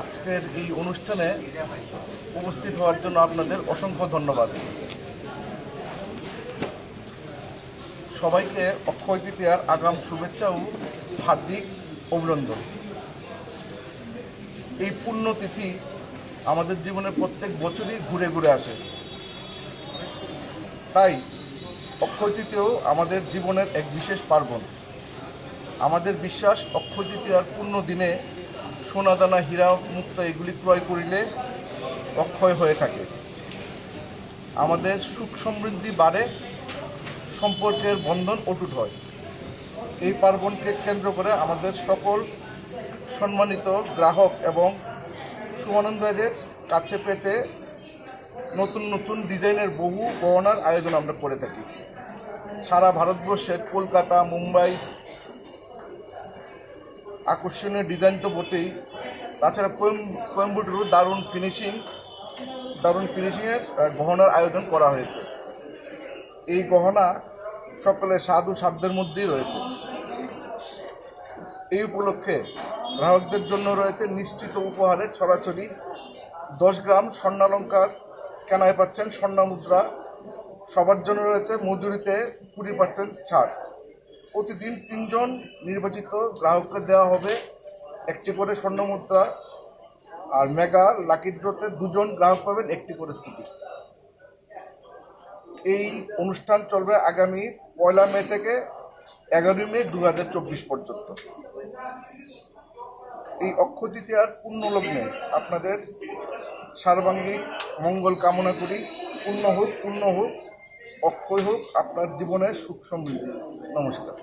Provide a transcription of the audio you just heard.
আজকের এই অনুষ্ঠানে উপস্থিত হওয়ার জন্য আপনাদের অসংখ্য ধন্যবাদ। সবাইকে অক্ষয় তৃতীয়ার আগাম শুভেচ্ছা ও হার্দিক অভিনন্দন। এই পুণ্যতিথি আমাদের জীবনে প্রত্যেক বছরই ঘুরে ঘুরে আসে। তাই অক্ষয় তৃতীয় আমাদের জীবনের এক বিশেষ পার্বণ। আমাদের বিশ্বাস অক্ষয় তৃতীয়ার পূর্ণ দিনে সোনাদানা, হীরা, মুক্তা এগুলি ক্রয় করিলে অক্ষয় হয়ে থাকে। আমাদের সুখ সমৃদ্ধি বাড়ে, সম্পর্কের বন্ধন অটুট হয়। এই পার্বণকে কেন্দ্র করে আমাদের সকল সম্মানিত গ্রাহক এবং সুমানন্দদের কাছে পেতে নতুন নতুন ডিজাইনের বহু গহনার আয়োজন আমরা করে থাকি। সারা ভারতবর্ষের কলকাতা, মুম্বাই আকর্ষণীয় ডিজাইন তো বটেই। তাছাড়া কোয়েম কোয়েম্বুটুরও দারুণ ফিনিশিং দারুণ ফিনিশিংয়ের গহনার আয়োজন করা হয়েছে। এই গহনা সকলে সাধু সাধ্যের মধ্যেই রয়েছে। এই উপলক্ষে গ্রাহকদের জন্য রয়েছে নিশ্চিত উপহারের ছড়াছড়ি। দশ গ্রাম স্বর্ণালঙ্কার কেনায় পাচ্ছেন স্বর্ণ মুদ্রা সবার জন্য রয়েছে মজুরিতে কুড়ি পার্সেন্ট ছাড়। প্রতিদিন তিনজন নির্বাচিত গ্রাহককে দেওয়া হবে। একটি করে স্বর্ণ মুদ্রা আর মেগা লাকি ড্রতে দুজন গ্রাহক পাবেন একটি করে স্কুটি। এই অনুষ্ঠান চলবে আগামী পয়লা মে থেকে এগারোই মে দু হাজার চব্বিশ পর্যন্ত। এই অক্ষয় তৃতীয়ার পূর্ণ লগ্নে আপনাদের সার্বাঙ্গিক মঙ্গল কামনা করি। পূর্ণ হোক পূর্ণ হোক। অক্ষয় হোক আপনার জীবনের সুখ সমৃদ্ধি নমস্কার।